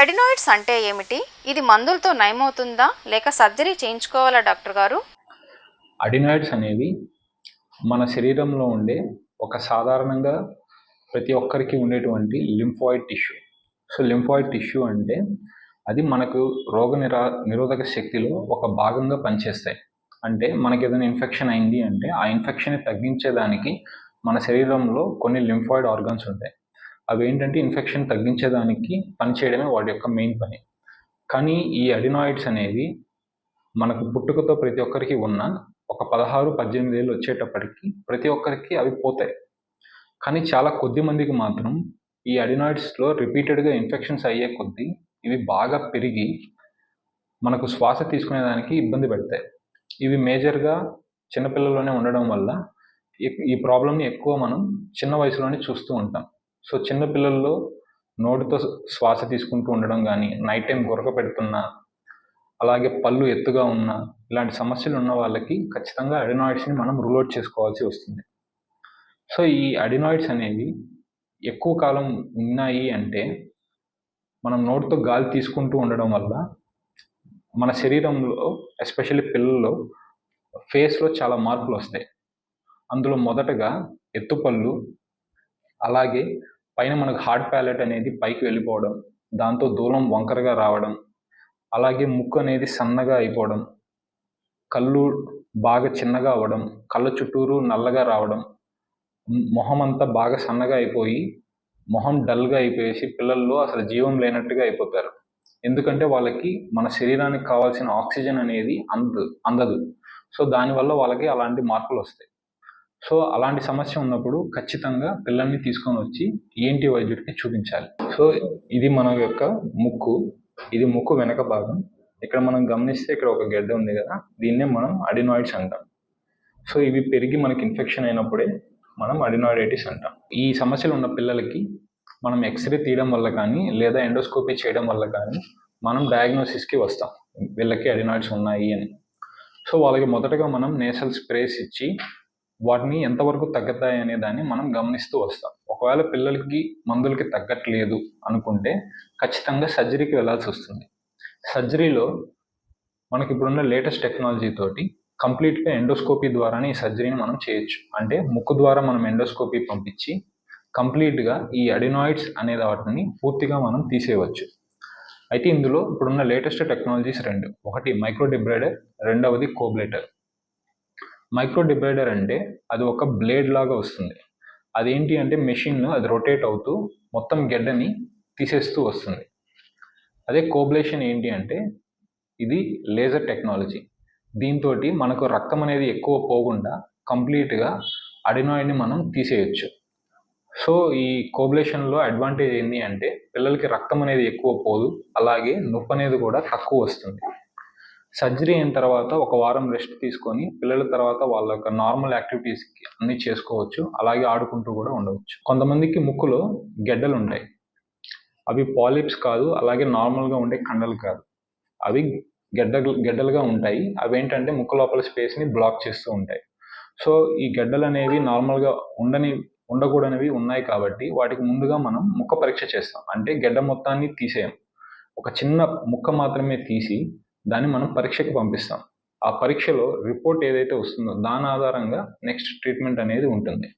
Adenoids అంటే ఏమిటి? ఇది మందులతో నయమవుతుందా? లేక సర్జరీ చేయించుకోవాలా డాక్టర్ గారు? అడినాయిడ్స్ అనేవి మన శరీరంలో ఉండే ఒక సాధారణంగా ప్రతి ఒక్కరికి ఉండేటువంటి lymphoid tissue. So lymphoid tissue అంటే అది మనకు రోగ నిరా నిరోధక శక్తిలో ఒక భాగంగా పనిచేస్తాయి. అంటే మనకి ఏదైనా ఇన్ఫెక్షన్ అయింది అంటే ఆ ఇన్ఫెక్షన్ని తగ్గించేదానికి మన శరీరంలో కొన్ని లింఫాయిడ్ ఆర్గన్స్ ఉంటాయి. అవి ఏంటంటే ఇన్ఫెక్షన్ తగ్గించేదానికి పనిచేయడమే వాటి యొక్క మెయిన్ పని. కానీ ఈ అడినాయిడ్స్ అనేవి మనకు పుట్టుకతో ప్రతి ఒక్కరికి ఉన్న ఒక పదహారు పద్దెనిమిది ఏళ్ళు వచ్చేటప్పటికి ప్రతి ఒక్కరికి అవి పోతాయి. కానీ చాలా కొద్ది మందికి మాత్రం ఈ అడినాయిడ్స్లో రిపీటెడ్గా ఇన్ఫెక్షన్స్ అయ్యే కొద్దీ ఇవి బాగా పెరిగి మనకు శ్వాస తీసుకునేదానికి ఇబ్బంది పెడతాయి. ఇవి మేజర్గా చిన్నపిల్లల్లోనే ఉండడం వల్ల ఈ- ఈ ప్రాబ్లమ్ని ఎక్కువ మనం చిన్న వయసులోనే చూస్తూ ఉంటాం. సో చిన్న పిల్లల్లో నోటితో శ్వాస తీసుకుంటూ ఉండడం కానీ నైట్ టైం గురక పెడుతున్నా అలాగే పళ్ళు ఎత్తుగా ఉన్న ఇలాంటి సమస్యలు ఉన్న వాళ్ళకి ఖచ్చితంగా అడినాయిడ్స్ని మనం రూల్ అవుట్ చేసుకోవాల్సి వస్తుంది. సో ఈ అడినాయిడ్స్ అనేవి ఎక్కువ కాలం ఉన్నాయి అంటే మనం నోటితో గాలి తీసుకుంటూ ఉండడం వల్ల మన శరీరంలో ఎస్పెషల్లీ పిల్లల్లో ఫేస్లో చాలా మార్పులు వస్తాయి. అందులో మొదటగా ఎత్తుపళ్ళు అలాగే పైన మనకు హార్డ్ ప్యాలెట్ అనేది పైకి వెళ్ళిపోవడం దాంతో దూలం వంకరగా రావడం అలాగే ముక్కు అనేది సన్నగా అయిపోవడం కళ్ళు బాగా చిన్నగా అవ్వడం కళ్ళ చుట్టూరు నల్లగా రావడం మొహం అంతా బాగా సన్నగా అయిపోయి మొహం డల్గా అయిపోయేసి పిల్లల్లో అసలు జీవం లేనట్టుగా అయిపోతారు. ఎందుకంటే వాళ్ళకి మన శరీరానికి కావాల్సిన ఆక్సిజన్ అనేది అందదు అందదు. సో దానివల్ల వాళ్ళకి అలాంటి మార్పులు వస్తాయి. సో అలాంటి సమస్య ఉన్నప్పుడు ఖచ్చితంగా పిల్లల్ని తీసుకొని వచ్చి ఏంటి వైద్యుడికి చూపించాలి. సో ఇది మన యొక్క ముక్కు. ఇది ముక్కు వెనక భాగం. ఇక్కడ మనం గమనిస్తే ఇక్కడ ఒక గడ్డ ఉంది కదా దీన్నే మనం అడినాయిడ్స్ అంటాం. సో ఇవి పెరిగి మనకి ఇన్ఫెక్షన్ అయినప్పుడే మనం అడినాయిడైటిస్ అంటాం. ఈ సమస్యలు ఉన్న పిల్లలకి మనం ఎక్స్రే తీయడం వల్ల కానీ లేదా ఎండోస్కోపీ చేయడం వల్ల కానీ మనం డయాగ్నోసిస్కి వస్తాం. వీళ్ళకి అడినాయిడ్స్ ఉన్నాయి అని. సో వాళ్ళకి మొదటగా మనం నేసల్ స్ప్రేస్ ఇచ్చి వాటిని ఎంతవరకు తగ్గుతాయి అనే దాన్ని మనం గమనిస్తూ వస్తాం. ఒకవేళ పిల్లలకి మందులకి తగ్గట్లేదు అనుకుంటే ఖచ్చితంగా సర్జరీకి వెళ్ళాల్సి వస్తుంది. సర్జరీలో మనకి ఇప్పుడున్న లేటెస్ట్ టెక్నాలజీ తోటి కంప్లీట్గా ఎండోస్కోపీ ద్వారానే ఈ సర్జరీని మనం చేయొచ్చు. అంటే ముక్కు ద్వారా మనం ఎండోస్కోపీ పంపించి కంప్లీట్గా ఈ అడినాయిడ్స్ అనే వాటిని పూర్తిగా మనం తీసేయవచ్చు. అయితే ఇందులో ఇప్పుడున్న లేటెస్ట్ టెక్నాలజీస్ రెండు. ఒకటి మైక్రో డిబ్రైడర్ రెండవది కోబ్లేటర్. మైక్రో డిబ్రైడర్ అంటే అది ఒక బ్లేడ్ లాగా వస్తుంది. అదేంటి అంటే మెషిన్ అది రొటేట్ అవుతూ మొత్తం గెడ్డని తీసేస్తూ వస్తుంది. అదే కోబ్లేషన్ ఏంటి అంటే ఇది లేజర్ టెక్నాలజీ దీంతో మనకు రక్తం అనేది ఎక్కువ పోకుండా కంప్లీట్గా అడినాయిడ్ని మనం తీసేయచ్చు. సో ఈ కోబ్లేషన్లో అడ్వాంటేజ్ ఏంటి అంటే పిల్లలకి రక్తం అనేది ఎక్కువ పోదు అలాగే నొప్పి అనేది కూడా తక్కువ వస్తుంది. సర్జరీ అయిన తర్వాత ఒక వారం రెస్ట్ తీసుకొని పిల్లల తర్వాత వాళ్ళ యొక్క నార్మల్ యాక్టివిటీస్కి అన్ని చేసుకోవచ్చు. అలాగే ఆడుకుంటూ కూడా ఉండవచ్చు. కొంతమందికి ముక్కులో గెడ్డలు ఉంటాయి. అవి పాలిప్స్ కాదు అలాగే నార్మల్గా ఉండే కండలు కాదు. అవి గెడ్డ గెడ్డలుగా ఉంటాయి. అవి ఏంటంటే ముక్కు లోపల స్పేస్ని బ్లాక్ చేస్తూ ఉంటాయి. సో ఈ గెడ్డలు అనేవి నార్మల్గా ఉండని ఉండకూడనివి ఉన్నాయి కాబట్టి వాటికి ముందుగా మనం ముక్క పరీక్ష చేస్తాం. అంటే గెడ్డ మొత్తాన్ని తీసేయం. ఒక చిన్న ముక్క మాత్రమే తీసి దాన్ని మనం పరీక్షకి పంపిస్తాం. ఆ పరీక్షలో రిపోర్ట్ ఏదైతే వస్తుందో దాని ఆధారంగా నెక్స్ట్ ట్రీట్మెంట్ అనేది ఉంటుంది.